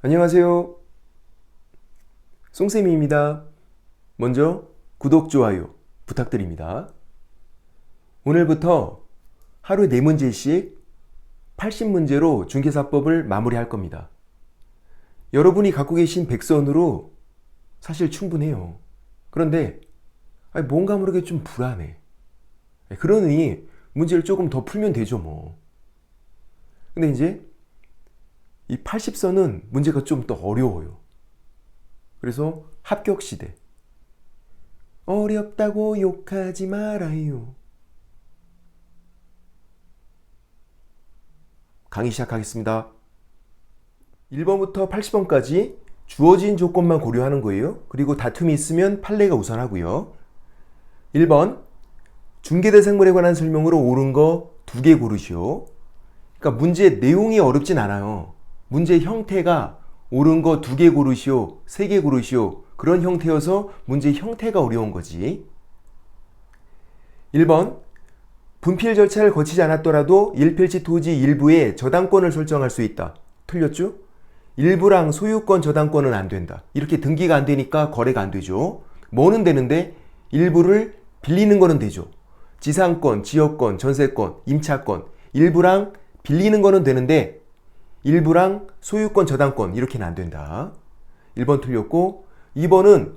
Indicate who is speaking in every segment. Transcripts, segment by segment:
Speaker 1: 안녕하세요. 송쌤입니다. 먼저 구독, 좋아요 부탁드립니다. 오늘부터 하루 4문제씩 80문제로 중개사법을 마무리할 겁니다. 여러분이 갖고 계신 백선으로 사실 충분해요. 그런데 뭔가 모르게 좀 불안해. 그러니 문제를 조금 더 풀면 되죠, 뭐. 근데 이제 이 80선은 문제가 좀 더 어려워요. 그래서 합격 시대. 어렵다고 욕하지 말아요. 강의 시작하겠습니다. 1번부터 80번까지 주어진 조건만 고려하는 거예요. 그리고 다툼이 있으면 판례가 우선하고요. 1번 중개대상물에 관한 설명으로 옳은 거 두 개 고르시오. 그러니까 문제 내용이 어렵진 않아요. 문제 형태가 옳은 거 두 개 고르시오, 세 개 고르시오. 그런 형태여서 문제 형태가 어려운 거지. 1번. 분필 절차를 거치지 않았더라도 1필지 토지 일부에 저당권을 설정할 수 있다. 틀렸죠? 일부랑 소유권 저당권은 안 된다. 이렇게 등기가 안 되니까 거래가 안 되죠. 뭐는 되는데 일부를 빌리는 거는 되죠. 지상권, 지역권, 전세권, 임차권, 일부랑 빌리는 거는 되는데 일부랑 소유권, 저당권 이렇게는 안 된다. 1번 틀렸고 2번은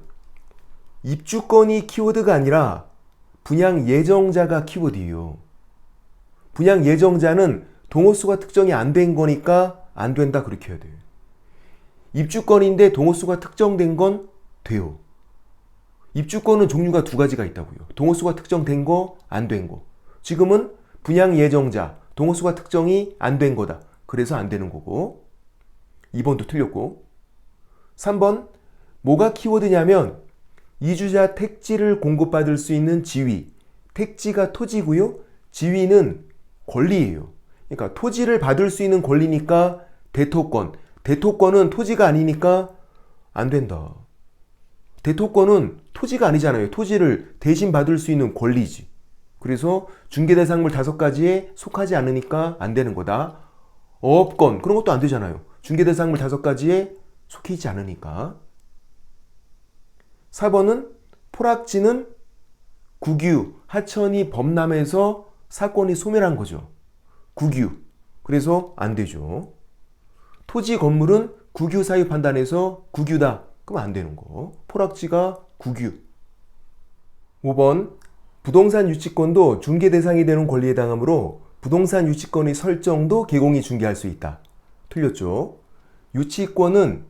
Speaker 1: 입주권이 키워드가 아니라 분양 예정자가 키워드예요. 분양 예정자는 동호수가 특정이 안 된 거니까 안 된다 그렇게 해야 돼요. 입주권인데 동호수가 특정된 건 돼요. 입주권은 종류가 두 가지가 있다고요. 동호수가 특정된 거, 안 된 거. 지금은 분양 예정자, 동호수가 특정이 안 된 거다. 그래서 안 되는 거고. 2번도 틀렸고. 3번, 뭐가 키워드냐면, 이주자 택지를 공급받을 수 있는 지위. 택지가 토지고요. 지위는 권리예요. 그러니까 토지를 받을 수 있는 권리니까 대토권. 대토권은 토지가 아니니까 안 된다. 대토권은 토지가 아니잖아요. 토지를 대신 받을 수 있는 권리지. 그래서 중개대상물 다섯 가지에 속하지 않으니까 안 되는 거다. 어업권 그런 것도 안 되잖아요. 중개 대상물 다섯 가지에 속히지 않으니까. 4번은 포락지는 국유, 하천이 범람해서 사건이 소멸한 거죠. 국유. 그래서 안 되죠. 토지 건물은 국유 사유 판단해서 국유다. 그럼 안 되는 거. 포락지가 국유. 5번 부동산 유치권도 중개 대상이 되는 권리에 해당하므로 부동산 유치권의 설정도 개공이 중개할 수 있다. 틀렸죠? 유치권은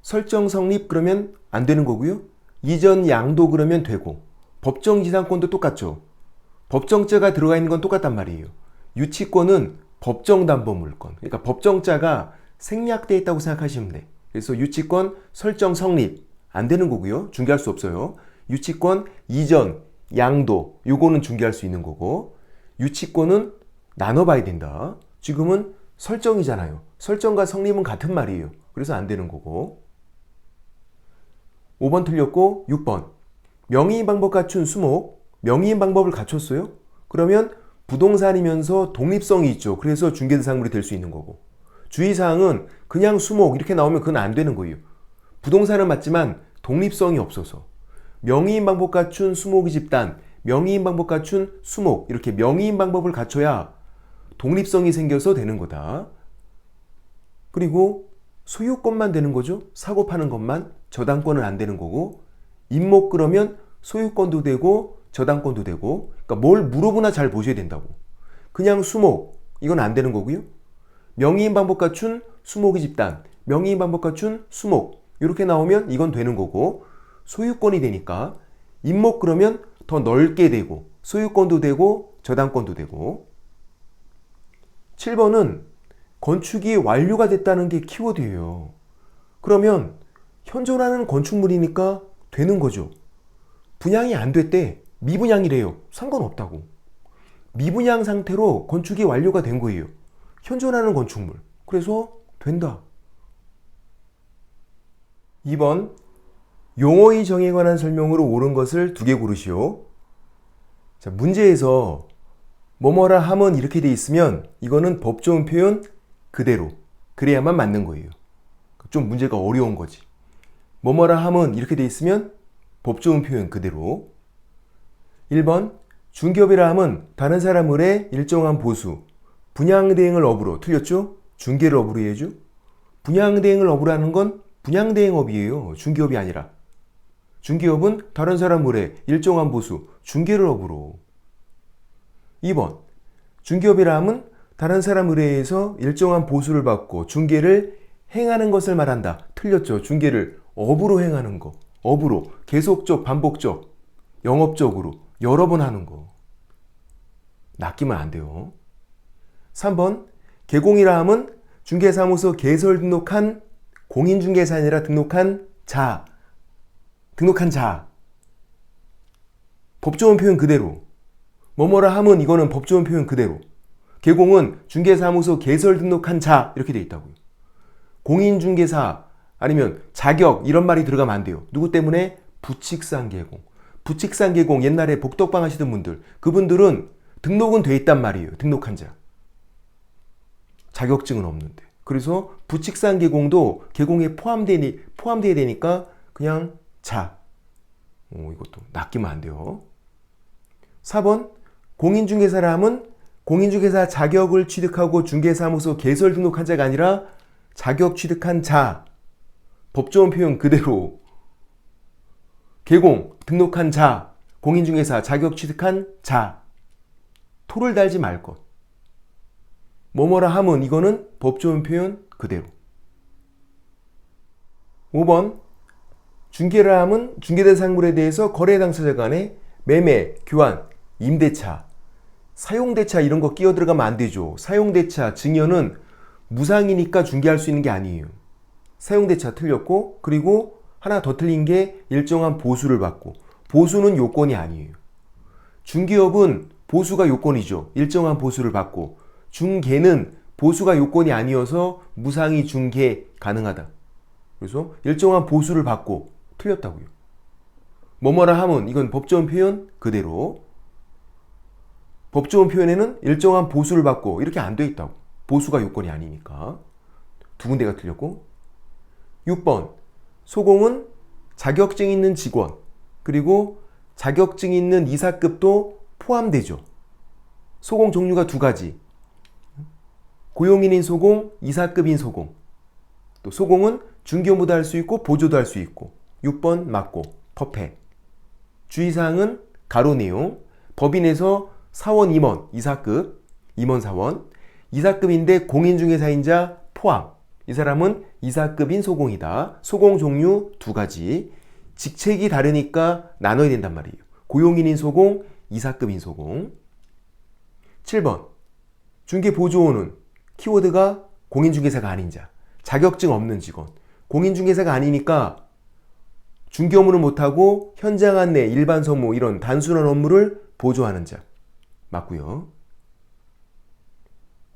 Speaker 1: 설정 성립 그러면 안 되는 거고요. 이전 양도 그러면 되고 법정 지상권도 똑같죠. 법정자가 들어가 있는 건 똑같단 말이에요. 유치권은 법정 담보 물권. 그러니까 법정자가 생략돼 있다고 생각하시면 돼. 그래서 유치권 설정 성립 안 되는 거고요. 중개할 수 없어요. 유치권 이전, 양도 요거는 중개할 수 있는 거고 유치권은 나눠봐야 된다. 지금은 설정이잖아요. 설정과 성립은 같은 말이에요. 그래서 안 되는 거고 5번 틀렸고 6번 명의인 방법 갖춘 수목 명의인 방법을 갖췄어요? 그러면 부동산이면서 독립성이 있죠. 그래서 중개대상물이 될 수 있는 거고 주의사항은 그냥 수목 이렇게 나오면 그건 안 되는 거예요. 부동산은 맞지만 독립성이 없어서 명의인 방법 갖춘 수목이 집단, 명의인 방법 갖춘 수목 이렇게 명의인 방법을 갖춰야 독립성이 생겨서 되는 거다. 그리고 소유권만 되는 거죠. 사고 파는 것만 저당권은 안 되는 거고 임목 그러면 소유권도 되고 저당권도 되고 그러니까 뭘 물어보나 잘 보셔야 된다고. 그냥 수목 이건 안 되는 거고요. 명의인 방법 갖춘 수목이 집단, 명의인 방법 갖춘 수목 이렇게 나오면 이건 되는 거고 소유권이 되니까 임목 그러면 더 넓게 되고 소유권도 되고 저당권도 되고 7번은 건축이 완료가 됐다는 게 키워드예요. 그러면 현존하는 건축물이니까 되는 거죠. 분양이 안 됐대. 미분양이래요. 상관없다고. 미분양 상태로 건축이 완료가 된 거예요. 현존하는 건축물. 그래서 된다. 2번 용어의 정의에 관한 설명으로 옳은 것을 두 개 고르시오. 자, 문제에서 뭐뭐라 함은 이렇게 돼 있으면 이거는 법조음 표현 그대로 그래야만 맞는 거예요. 좀 문제가 어려운 거지. 뭐뭐라 함은 이렇게 돼 있으면 법 좋은 표현 그대로. 1번 중개업이라 함은 다른 사람을의 일정한 보수, 분양대행을 업으로 틀렸죠? 중개를 업으로 해야죠? 분양대행을 업으로 하는 건 분양대행업이에요. 중개업이 아니라. 중개업은 다른 사람을의 일정한 보수, 중개를 업으로. 2번 중개업이라 함은 다른 사람 의뢰에서 일정한 보수를 받고 중개를 행하는 것을 말한다. 틀렸죠. 중개를 업으로 행하는 거. 업으로 계속적 반복적 영업적으로 여러 번 하는 거. 낚이면 안 돼요. 3번 개공이라 함은 중개사무소 개설 등록한 공인중개사 아니라 등록한 자. 등록한 자. 법 좋은 표현 그대로. 뭐뭐라 함은 이거는 법 좋은 표현 그대로. 개공은 중개사무소 개설 등록한 자 이렇게 돼 있다고요. 공인중개사 아니면 자격 이런 말이 들어가면 안 돼요. 누구 때문에? 부칙상 개공. 부칙상 개공 옛날에 복덕방 하시던 분들 그분들은 등록은 돼 있단 말이에요. 등록한 자. 자격증은 없는데. 그래서 부칙상 개공도 개공에 포함되니 포함돼야 되니까 그냥 자. 어, 이것도 낚이면 안 돼요. 4번 공인중개사람은 공인중개사 자격을 취득하고 중개사무소 개설 등록한 자가 아니라 자격 취득한 자. 법 좋은 표현 그대로. 개공, 등록한 자, 공인중개사 자격 취득한 자. 토를 달지 말 것. 뭐뭐라 함은 이거는 법 좋은 표현 그대로. 5번 중개라 함은 중개대상물에 대해서 거래 당사자 간의 매매, 교환, 임대차, 사용대차 이런 거 끼어 들어가면 안 되죠. 사용대차, 증여는 무상이니까 중개할 수 있는 게 아니에요. 사용대차 틀렸고, 그리고 하나 더 틀린 게 일정한 보수를 받고, 보수는 요건이 아니에요. 중개업은 보수가 요건이죠. 일정한 보수를 받고, 중개는 보수가 요건이 아니어서 무상이 중개 가능하다. 그래서 일정한 보수를 받고 틀렸다고요. 뭐뭐라 함은 이건 법조원 표현 그대로 법조원 표현에는 일정한 보수를 받고 이렇게 안 돼 있다고. 보수가 요건이 아니니까. 두 군데가 틀렸고. 6번. 소공은 자격증 있는 직원, 그리고 자격증 있는 이사급도 포함되죠. 소공 종류가 두 가지. 고용인인 소공, 이사급인 소공. 또 소공은 중개업무도 할 수 있고 보조도 할 수 있고. 6번 맞고 퍼펙. 주의사항은 가로 내용. 법인에서 사원 임원, 이사급, 임원 사원, 이사급인데 공인중개사인자 포함. 이 사람은 이사급인 소공이다. 소공 종류 두 가지. 직책이 다르니까 나눠야 된단 말이에요. 고용인인 소공, 이사급인 소공. 7번. 중개보조원은 키워드가 공인중개사가 아닌 자. 자격증 없는 직원. 공인중개사가 아니니까 중개 업무를 못하고 현장 안내, 일반 선무 이런 단순한 업무를 보조하는 자. 맞고요.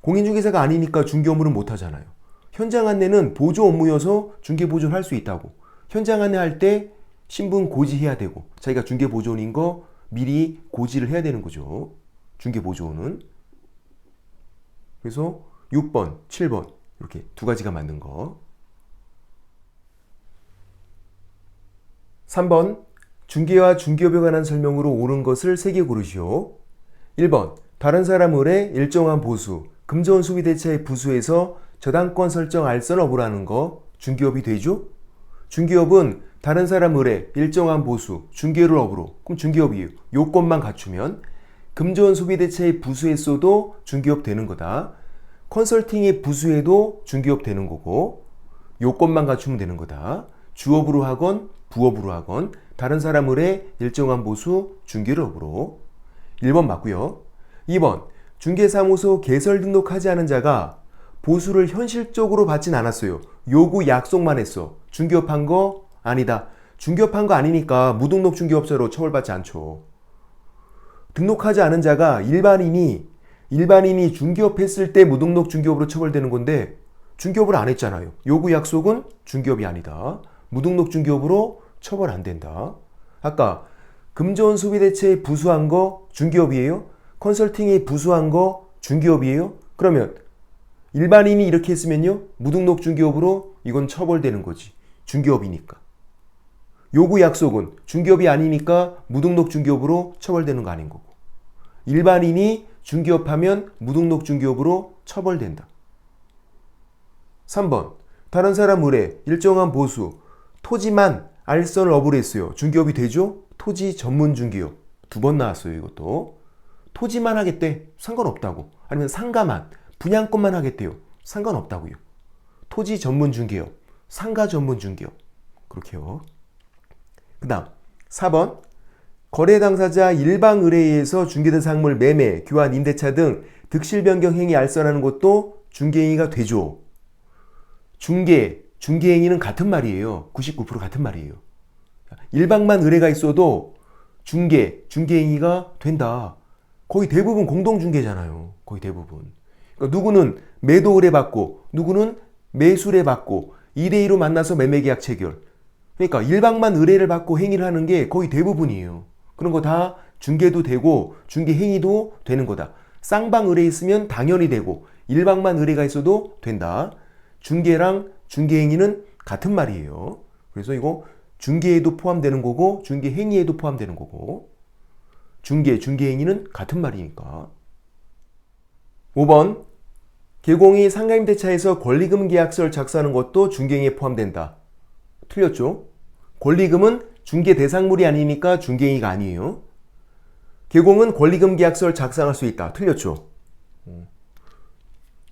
Speaker 1: 공인중개사가 아니니까 중개 업무를 못 하잖아요. 현장 안내는 보조 업무여서 중개 보조를 할 수 있다고. 현장 안내 할 때 신분 고지해야 되고 자기가 중개 보조원인 거 미리 고지를 해야 되는 거죠. 중개 보조원은. 그래서 6번, 7번 이렇게 두 가지가 맞는 거. 3번 중개와 중개업에 관한 설명으로 옳은 것을 세개 고르시오. 1번 다른 사람 을의 일정한 보수, 금전 소비 대차의 부수에서 저당권 설정 알선 업으라는 거 중개업이 되죠? 중개업은 다른 사람 을의 일정한 보수, 중개를 업으로 그럼 중개업이에요. 요건만 갖추면 금전 소비 대차의 부수했어도 중개업 되는 거다. 컨설팅의 부수해도 중개업 되는 거고 요건만 갖추면 되는 거다. 주업으로 하건 부업으로 하건 다른 사람 을의 일정한 보수 중개를 업으로 1번 맞고요. 2번 중개사무소 개설 등록하지 않은 자가 보수를 현실적으로 받진 않았어요. 요구 약속만 했어. 중개업한 거 아니다. 중개업한 거 아니니까 무등록 중개업자로 처벌받지 않죠. 등록하지 않은 자가 일반인이 일반인이 중개업 했을 때 무등록 중개업으로 처벌되는 건데 중개업을 안 했잖아요. 요구 약속은 중개업이 아니다. 무등록 중개업으로 처벌 안 된다. 아까 금전 소비 대체에 부수한 거 중개업이에요? 컨설팅이 부수한 거 중개업이에요? 그러면 일반인이 이렇게 했으면요. 무등록 중개업으로 이건 처벌되는 거지. 중개업이니까. 요구 약속은 중개업이 아니니까 무등록 중개업으로 처벌되는 거 아닌 거고. 일반인이 중개업하면 무등록 중개업으로 처벌된다. 3번. 다른 사람 의뢰, 일정한 보수, 토지만 알선을 업으로 했어요. 중개업이 되죠? 토지 전문 중개업. 두 번 나왔어요, 이것도. 토지만 하겠대. 상관없다고. 아니면 상가만, 분양권만 하겠대요. 상관없다고요. 토지 전문 중개업, 상가 전문 중개업. 그렇게요. 그 다음, 4번. 거래 당사자 일방 의뢰에 의해서 중개된 상물 매매, 교환, 임대차 등 득실 변경 행위 알선하는 것도 중개 행위가 되죠. 중개, 중개 행위는 같은 말이에요. 99% 같은 말이에요. 일방만 의뢰가 있어도 중개, 중개행위가 된다. 거의 대부분 공동중개잖아요. 거의 대부분. 그러니까 누구는 매도 의뢰 받고, 누구는 매수 의뢰 받고, 2대2로 만나서 매매계약 체결. 그러니까 일방만 의뢰를 받고 행위를 하는 게 거의 대부분이에요. 그런 거 다 중개도 되고, 중개 행위도 되는 거다. 쌍방 의뢰 있으면 당연히 되고, 일방만 의뢰가 있어도 된다. 중개랑 중개행위는 같은 말이에요. 그래서 이거 중개에도 포함되는 거고 중개 행위에도 포함되는 거고 중개, 중개 행위는 같은 말이니까. 5번 개공이 상가임 대차에서 권리금 계약서를 작성하는 것도 중개행위에 포함된다. 틀렸죠? 권리금은 중개 대상물이 아니니까 중개행위가 아니에요. 개공은 권리금 계약서를 작성할 수 있다. 틀렸죠?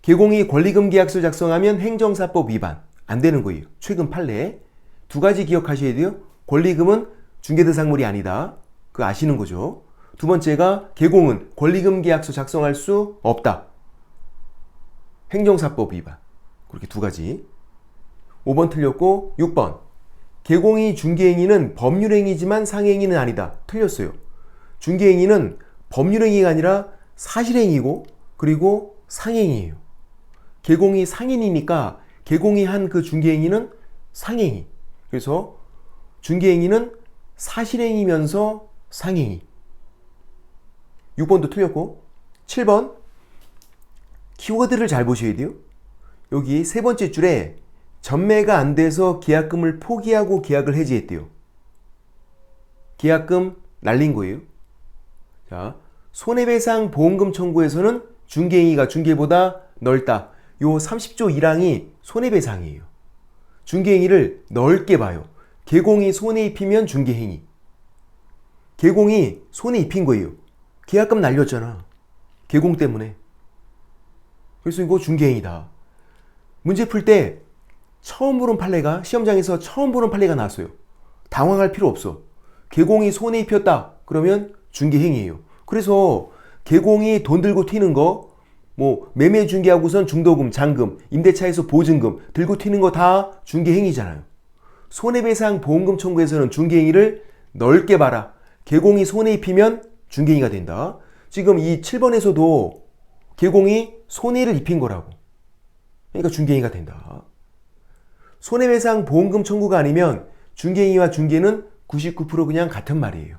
Speaker 1: 개공이 권리금 계약서 작성하면 행정사법 위반 안 되는 거예요. 최근 판례 두 가지 기억하셔야 돼요. 권리금은 중개대상물이 아니다. 그 아시는 거죠. 두 번째가 개공은 권리금 계약서 작성할 수 없다. 행정사법 위반 그렇게 두 가지. 5번 틀렸고 6번 개공이 중개행위는 법률행위지만 상행위는 아니다. 틀렸어요. 중개행위는 법률행위가 아니라 사실행위고 그리고 상행위예요. 개공이 상인이니까 개공이 한 그 중개행위는 상행위. 그래서 중개행위는 사실행위면서 상행위. 6번도 틀렸고 7번 키워드를 잘 보셔야 돼요. 여기 세 번째 줄에 전매가 안 돼서 계약금을 포기하고 계약을 해지했대요. 계약금 날린 거예요. 자, 손해배상 보험금 청구에서는 중개행위가 중개보다 넓다. 요 30조 1항이 손해배상이에요. 중개행위를 넓게 봐요. 개공이 손해 입히면 중개행위. 개공이 손해 입힌 거예요. 계약금 날렸잖아. 개공 때문에. 그래서 이거 중개행위다. 문제 풀 때 처음 보는 판례가 시험장에서 처음 보는 판례가 나왔어요. 당황할 필요 없어. 개공이 손해 입혔다. 그러면 중개행위예요. 그래서 개공이 돈 들고 튀는 거, 뭐 매매 중개하고선 중도금, 잔금, 임대차에서 보증금 들고 튀는 거 다 중개행위잖아요. 손해배상 보험금 청구에서는 중개행위를 넓게 봐라. 개공이 손해 입히면 중개행위가 된다. 지금 이 7번에서도 개공이 손해를 입힌 거라고. 그러니까 중개행위가 된다. 손해배상 보험금 청구가 아니면 중개행위와 중개는 99% 그냥 같은 말이에요.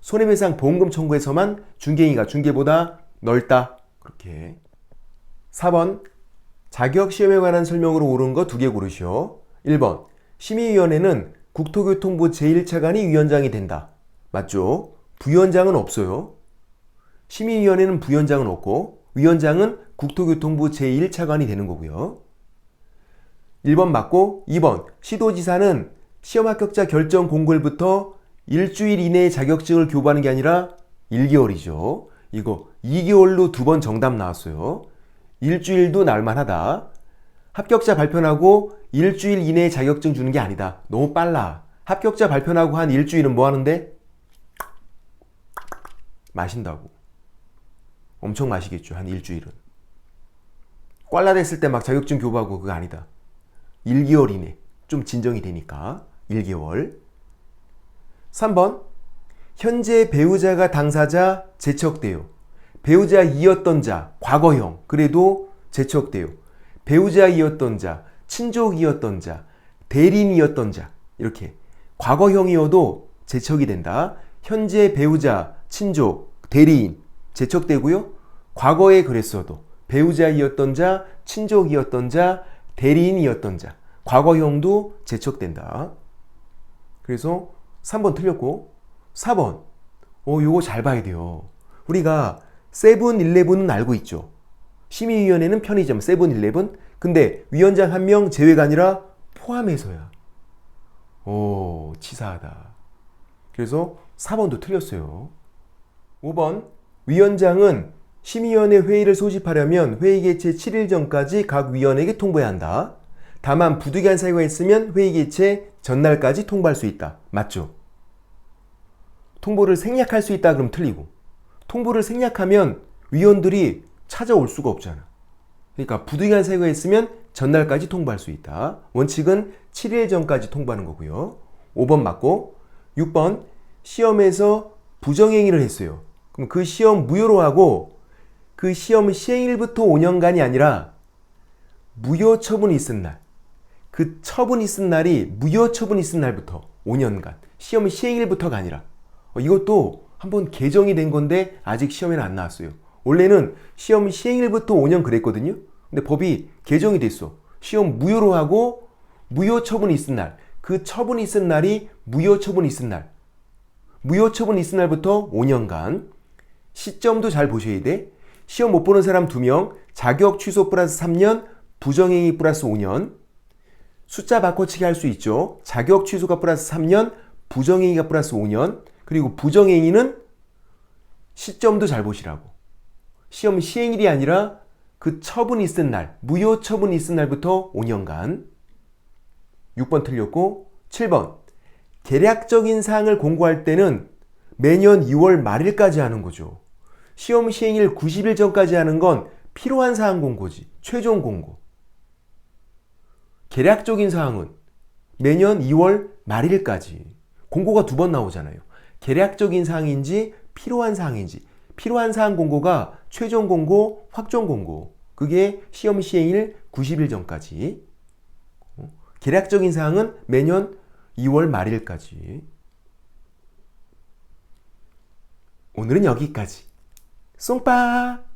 Speaker 1: 손해배상 보험금 청구에서만 중개행위가 중개보다 넓다. 그렇게. 4번 자격시험에 관한 설명으로 옳은 거 두 개 고르시오. 1번 심의위원회는 국토교통부 제1차관이 위원장이 된다. 맞죠? 부위원장은 없어요. 심의위원회는 부위원장은 없고 위원장은 국토교통부 제1차관이 되는 거고요. 1번 맞고 2번 시도지사는 시험 합격자 결정 공고일부터 일주일 이내에 자격증을 교부하는 게 아니라 1개월이죠. 이거 2개월로 두 번 정답 나왔어요. 일주일도 날만하다. 합격자 발표하고 일주일 이내에 자격증 주는 게 아니다. 너무 빨라. 합격자 발표하고 한 일주일은 뭐 하는데? 마신다고. 엄청 마시겠죠. 한 일주일은. 꽐라 됐을 때 막 자격증 교부하고 그거 아니다. 1개월 이내. 좀 진정이 되니까. 1개월. 3번. 현재 배우자가 당사자 제척돼요. 배우자이었던 자, 과거형. 그래도 제척돼요. 배우자이었던 자, 친족이었던 자, 대리인이었던 자. 이렇게. 과거형이어도 제척이 된다. 현재 배우자, 친족, 대리인 제척되고요. 과거에 그랬어도 배우자이었던 자, 친족이었던 자, 대리인이었던 자. 과거형도 제척된다. 그래서 3번 틀렸고 4번. 어, 요거 잘 봐야 돼요. 우리가 세븐일레븐은 알고 있죠. 심의위원회는 편의점 세븐일레븐. 근데 위원장 한 명 제외가 아니라 포함해서야. 오, 치사하다. 그래서 4번도 틀렸어요. 5번. 위원장은 심의위원회 회의를 소집하려면 회의 개최 7일 전까지 각 위원에게 통보해야 한다. 다만 부득이한 사유가 있으면 회의 개최 전날까지 통보할 수 있다. 맞죠? 통보를 생략할 수 있다 그럼 틀리고 통보를 생략하면 위원들이 찾아올 수가 없잖아. 그러니까 부득이한 사유가 있으면 전날까지 통보할 수 있다. 원칙은 7일 전까지 통보하는 거고요. 5번 맞고 6번 시험에서 부정행위를 했어요. 그럼 그 시험 무효로 하고 그 시험 시행일부터 5년간이 아니라 무효 처분이 있은 날. 그 처분이 있은 날이 무효 처분이 있은 날부터 5년간 시험 시행일부터가 아니라 어, 이것도 한번 개정이 된 건데 아직 시험에는 안 나왔어요. 원래는 시험 시행일부터 5년 그랬거든요. 근데 법이 개정이 됐어. 시험 무효로 하고 무효 처분이 있은 날. 그 처분이 있은 날이 무효 처분이 있은 날. 무효 처분이 있은 날부터 5년간 시점도 잘 보셔야 돼. 시험 못 보는 사람 2명, 자격 취소 플러스 3년, 부정행위 플러스 5년. 숫자 바꿔치기 할 수 있죠. 자격 취소가 플러스 3년, 부정행위가 플러스 5년. 그리고 부정행위는 시점도 잘 보시라고. 시험 시행일이 아니라 그 처분이 있은 날, 무효 처분이 있은 날부터 5년간. 6번 틀렸고, 7번. 계략적인 사항을 공고할 때는 매년 2월 말일까지 하는 거죠. 시험 시행일 90일 전까지 하는 건 필요한 사항 공고지. 최종 공고. 계략적인 사항은 매년 2월 말일까지. 공고가 두 번 나오잖아요. 계략적인 사항인지 필요한 사항인지. 필요한 사항 공고가 최종 공고, 확정 공고. 그게 시험 시행일 90일 전까지. 어? 계략적인 사항은 매년 2월 말일까지. 오늘은 여기까지. 쏭빠!